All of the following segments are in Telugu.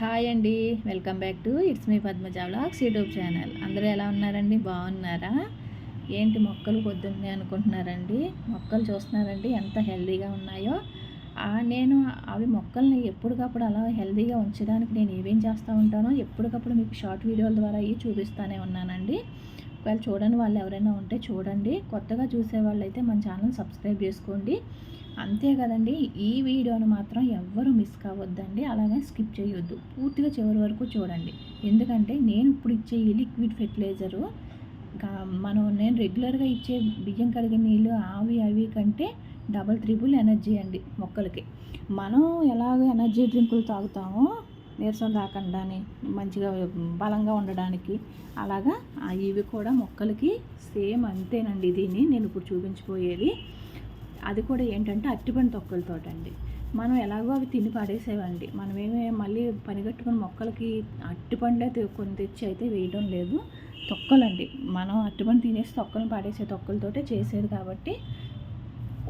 హాయ్ అండి. Welcome back to it's me Padmaja vlogs YouTube channel. అందరూ ఎలా ఉన్నారండి? బాగున్నారా? ఏంటి మొక్కలు పొద్దున్నే అనుకుంటున్నారండి? మొక్కలు చూస్తున్నారండి. ఎంత హెల్దీగా ఉన్నాయో. నేను అవి మొక్కల్ని ఎప్పటికప్పుడు అలా హెల్దీగా ఉంచడానికి నేను ఏమేం చేస్తూ ఉంటానో ఎప్పటికప్పుడు మీకు షార్ట్ వీడియోల ద్వారా అవి చూపిస్తూనే ఉన్నానండి. ఒకవేళ చూడని వాళ్ళు ఎవరైనా ఉంటే చూడండి. కొత్తగా చూసే వాళ్ళైతే మన ఛానల్ సబ్స్క్రైబ్ చేసుకోండి. అంతే కదండి. ఈ వీడియోను మాత్రం ఎవ్వరూ మిస్ కావద్దండి. అలాగే స్కిప్ చేయొద్దు. పూర్తిగా చివరి వరకు చూడండి. ఎందుకంటే నేను ఇప్పుడు ఇచ్చే ఈ లిక్విడ్ ఫెర్టిలైజరు మనం నేను రెగ్యులర్గా ఇచ్చే బియ్యం కడిగిన నీళ్ళు ఆవి అవి కంటే డబల్ త్రిబుల్ ఎనర్జీ అండి మొక్కలకి. మనం ఎలాగ ఎనర్జీ డ్రింకులు తాగుతామో నీరసం రాకుండా మంచిగా బలంగా ఉండడానికి అలాగా ఇవి కూడా మొక్కలకి సేమ్ అంతేనండి దీన్ని నేను ఇప్పుడు చూపించిపోయేది. అది కూడా ఏంటంటే అట్టిపండు తొక్కలతోటండి మనం ఎలాగో అవి తిని పడేసేవండి. మనమేమి మళ్ళీ పనిగట్టుకుని మొక్కలకి అట్టిపండ్లే కొన్ని తెచ్చి అయితే వేయడం లేదు. తొక్కలండి. మనం అట్టిపండు తినేసి తొక్కలను పడేసే తొక్కలతోటే చేసేది కాబట్టి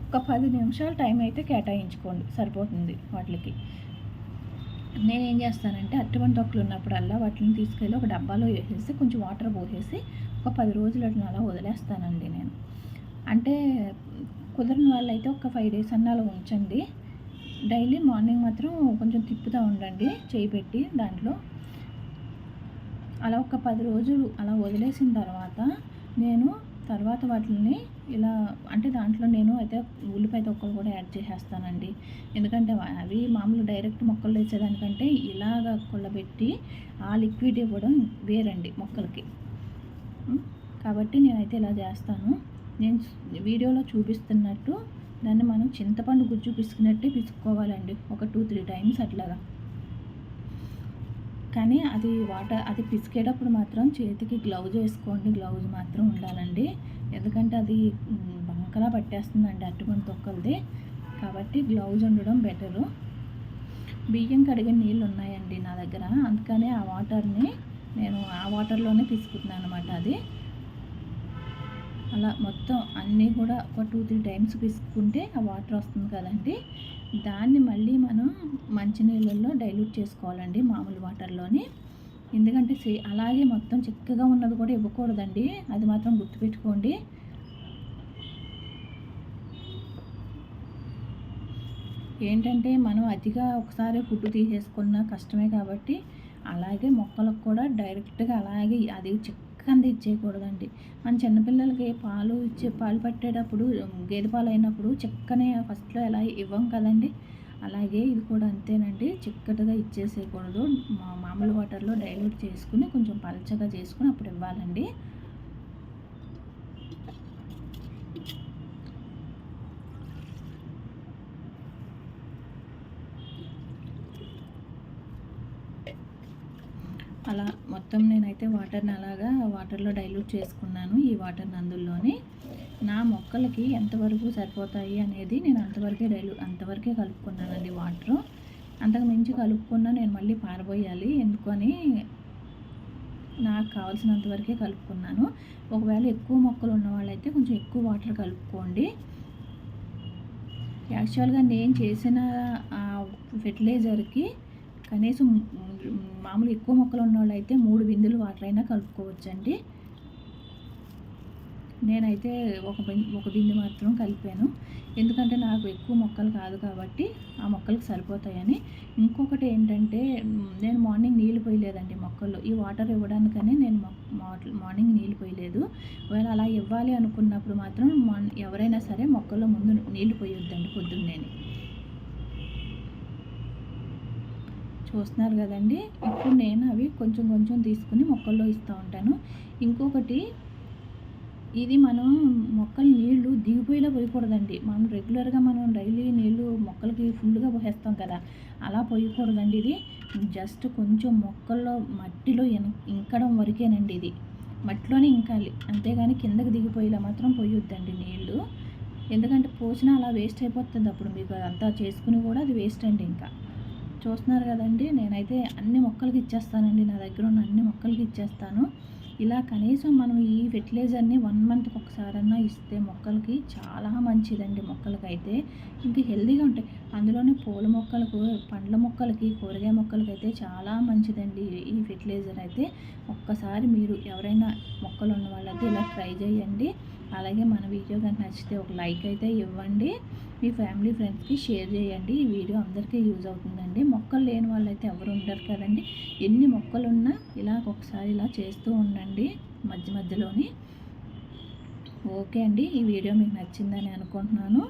ఒక్క పది నిమిషాలు టైం అయితే కేటాయించుకోండి. సరిపోతుంది వాటికి. నేనేం చేస్తానంటే అట్టిపండు తొక్కలు ఉన్నప్పుడల్లా వాటిని తీసుకెళ్ళి ఒక డబ్బాలో వేసేసి కొంచెం వాటర్ పోసేసి ఒక పది రోజులు అట్లా అలా వదిలేస్తానండి నేను. అంటే కుదరని వాళ్ళైతే ఒక ఫైవ్ డేస్ అన్న అలా ఉంచండి. డైలీ మార్నింగ్ మాత్రం కొంచెం తిప్పుతూ ఉండండి చేయి పెట్టి దాంట్లో. అలా ఒక పది రోజులు అలా వదిలేసిన తర్వాత నేను తర్వాత వాటిని ఇలా అంటే దాంట్లో నేను అయితే ఉల్లిపాయ తొక్కలు కూడా యాడ్ చేసేస్తానండి. ఎందుకంటే అవి మామూలు డైరెక్ట్ మొక్కలు వేసేదానికంటే ఇలాగ కొల్లబెట్టి ఆ లిక్విడ్ ఇవ్వడం వేరండి మొక్కలకి. కాబట్టి నేనైతే ఇలా చేస్తాను. నేను వీడియోలో చూపిస్తున్నట్టు దాన్ని మనం చింతపండు గుజ్జు పిసుకున్నట్టే పిసుకోవాలండి. ఒక టూ త్రీ టైమ్స్ అట్లాగా. కానీ అది వాటర్ అది పిసికేటప్పుడు మాత్రం చేతికి గ్లౌజ్ వేసుకోండి. గ్లౌజ్ మాత్రం ఉండాలండి. ఎందుకంటే అది బంకలా పట్టేస్తుందండి అట్టుకొని తొక్కలది. కాబట్టి గ్లౌజ్ ఉండడం బెటరు. బియ్యం కడిగిన నీళ్ళు ఉన్నాయండి నా దగ్గర. అందుకనే ఆ వాటర్ని నేను ఆ వాటర్లోనే తీసుకుంటున్నాను అనమాట అది. అలా మొత్తం అన్నీ కూడా ఒక టూ త్రీ టైమ్స్ పిసుకుంటే ఆ వాటర్ వస్తుంది కదండి. దాన్ని మళ్ళీ మనం మంచినీళ్ళల్లో డైల్యూట్ చేసుకోవాలండి మామూలు వాటర్లోని. ఎందుకంటే సే అలాగే మొత్తం చిక్కగా ఉన్నది కూడా ఇవ్వకూడదండి. అది మాత్రం గుర్తుపెట్టుకోండి. ఏంటంటే మనం అతిగా ఒకసారి ఫుడ్ తీసేసుకున్న కష్టమే కాబట్టి అలాగే మొక్కలకు కూడా డైరెక్ట్గా అలాగే అది చిక్క పక్కన ఇచ్చేయకూడదండి మన చిన్నపిల్లలకి పాలు ఇచ్చే పాలు పట్టేటప్పుడు గేదె పాలు అయినప్పుడు చిక్కనే ఫస్ట్లో ఎలా ఇవ్వం కదండి? అలాగే ఇది కూడా అంతేనండి. చిక్కటిగా ఇచ్చేసేయకూడదు. మామూలు వాటర్లో డైల్యూట్ చేసుకుని కొంచెం పలచగా చేసుకుని అప్పుడు ఇవ్వాలండి. అలా మొత్తం నేనైతే వాటర్ని అలాగా వాటర్లో డైల్యూట్ చేసుకున్నాను ఈ వాటర్ అందులోనే నా మొక్కలకి ఎంతవరకు సరిపోతాయి అనేది నేను అంతవరకే డైల్యూ అంతవరకే కలుపుకున్నానండి వాటరు. అంతకు మించి కలుపుకున్నా నేను మళ్ళీ పారబోయాలి ఎందుకని నాకు కావాల్సినంత వరకే కలుపుకున్నాను. ఒకవేళ ఎక్కువ మొక్కలు ఉన్న వాళ్ళైతే కొంచెం ఎక్కువ వాటర్ కలుపుకోండి. యాక్చువల్గా నేను చేసిన ఫెర్టిలైజర్కి కనీసం మామూలు ఎక్కువ మొక్కలు ఉన్న వాళ్ళు అయితే మూడు బిందులు వాటర్ అయినా కలుపుకోవచ్చండి. నేనైతే ఒక ఒక బిందు మాత్రం కలిపాను. ఎందుకంటే నాకు ఎక్కువ మొక్కలు కాదు కాబట్టి ఆ మొక్కలకు సరిపోతాయని. ఇంకొకటి ఏంటంటే నేను మార్నింగ్ నీళ్ళు పోయలేదండి మొక్కల్లో. ఈ వాటర్ ఇవ్వడానికనే నేను మార్నింగ్ నీళ్ళు పోయలేదు. ఒకవేళ అలా ఇవ్వాలి అనుకున్నప్పుడు మాత్రం ఎవరైనా సరే మొక్కల్లో ముందు నీళ్ళు పోయొద్దండి పొద్దున్నేని. చూస్తున్నారు కదండి. ఇప్పుడు నేను అవి కొంచెం కొంచెం తీసుకుని మొక్కల్లో ఇస్తూ ఉంటాను. ఇంకొకటి ఇది మనం మొక్కలు నీళ్ళు దిగిపోయేలా పోయకూడదండి. మనం రెగ్యులర్గా మనం డైలీ నీళ్ళు మొక్కలకి ఫుల్గా పోసేస్తాం కదా అలా పోయకూడదండి ఇది. జస్ట్ కొంచెం మొక్కల్లో మట్టిలో ఇంకడం వరకేనండి ఇది. మట్టిలోనే ఇంకాలి. అంతేగాని కిందకి దిగిపోయేలా మాత్రం పోయొద్దండి నీళ్ళు ఎందుకంటే పోసినా అలా వేస్ట్ అయిపోతుంది అప్పుడు మీకు అంతా చేసుకుని కూడా అది వేస్ట్ అండి ఇంకా. చూస్తున్నారు కదండి నేనైతే అన్ని మొక్కలకి ఇచ్చేస్తానండి. నా దగ్గర ఉన్న అన్ని మొక్కలకి ఇచ్చేస్తాను. ఇలా కనీసం మనం ఈ ఫెర్టిలైజర్ని వన్ మంత్కి ఒకసారన్నా ఇస్తే మొక్కలకి చాలా మంచిదండి మొక్కలకైతే. ఇంకా హెల్దీగా ఉంటాయి. అందులోనే పూల మొక్కలకు పండ్ల మొక్కలకి కూరగాయ మొక్కలకి అయితే చాలా మంచిదండి ఈ ఫెర్టిలైజర్ అయితే. ఒక్కసారి మీరు ఎవరైనా మొక్కలు ఉన్న వాళ్ళైతే ఇలా ట్రై చేయండి. అలాగే మన వీడియో కనుక నచ్చితే ఒక లైక్ అయితే ఇవ్వండి. మీ ఫ్యామిలీ ఫ్రెండ్స్కి షేర్ చేయండి. ఈ వీడియో అందరికీ యూజ్ అవుతుందండి. మొక్కలు లేని వాళ్ళైతే ఎవరు ఉండరు కదండి. ఎన్ని మొక్కలు ఉన్నా ఇలా ఒకసారి ఇలా చేస్తూ ఉండండి మధ్య మధ్యలోని. ఓకే అండి. ఈ వీడియో మీకు నచ్చిందని అనుకుంటున్నాను.